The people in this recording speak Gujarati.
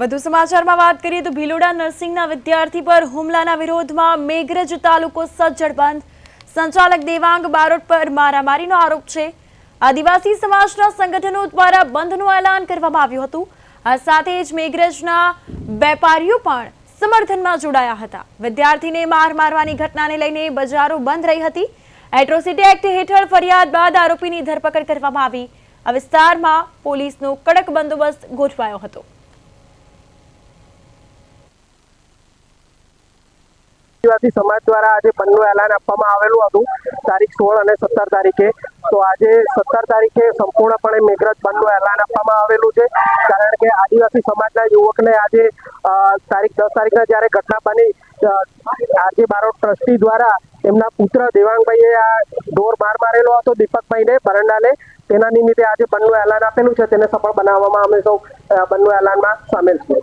વધુ સમાચારમાં વાત કરીએ તો ભીલોડા નર્સિંગના વિદ્યાર્થી પર હુમલાના વિરોધમાં મેઘરજ તાલુકો સજ્જડ બંધ. સંચાલક દેવાંગ બારોટ પર મારામારીનો આરોપ છે. આદિવાસી સમાજના સંગઠનો દ્વારા બંધનું એલાન કરવામાં આવ્યું હતું. આ સાથે જ મેઘરજના વેપારીઓ પણ સમર્થનમાં જોડાયા હતા. વિદ્યાર્થીને માર મારવાની ઘટનાને લઈને બજારો બંધ રહી હતી. એટ્રોસિટી એક્ટ હેઠળ ફરિયાદ બાદ આરોપીની ધરપકડ કરવામાં આવી. આ વિસ્તારમાં પોલીસનો કડક બંદોબસ્ત ગોઠવાયો હતો. આદિવાસી સમાજ દ્વારા આજે બંધનું એલાન આપવામાં આવેલું હતું, તારીખ સોળ અને સત્તર તારીખે. તો આજે સત્તર તારીખે સંપૂર્ણપણે મેઘરજ બંધનું એલાન આપવામાં આવેલું છે, કારણ કે આદિવાસી સમાજના યુવકને આજે તારીખ દસ તારીખના જ્યારે ઘટના બની આજે બારોટ ટ્રસ્ટી દ્વારા એમના પુત્ર દેવાંગભાઈએ આ ઢોર માર મારેલો હતો દીપકભાઈને ભરંડાને તેના નિમિત્તે આજે બંધનું એલાન આપેલું છે, તેને સફળ બનાવવામાં અમે સૌ બંધનું એલાનમાં સામેલ છીએ.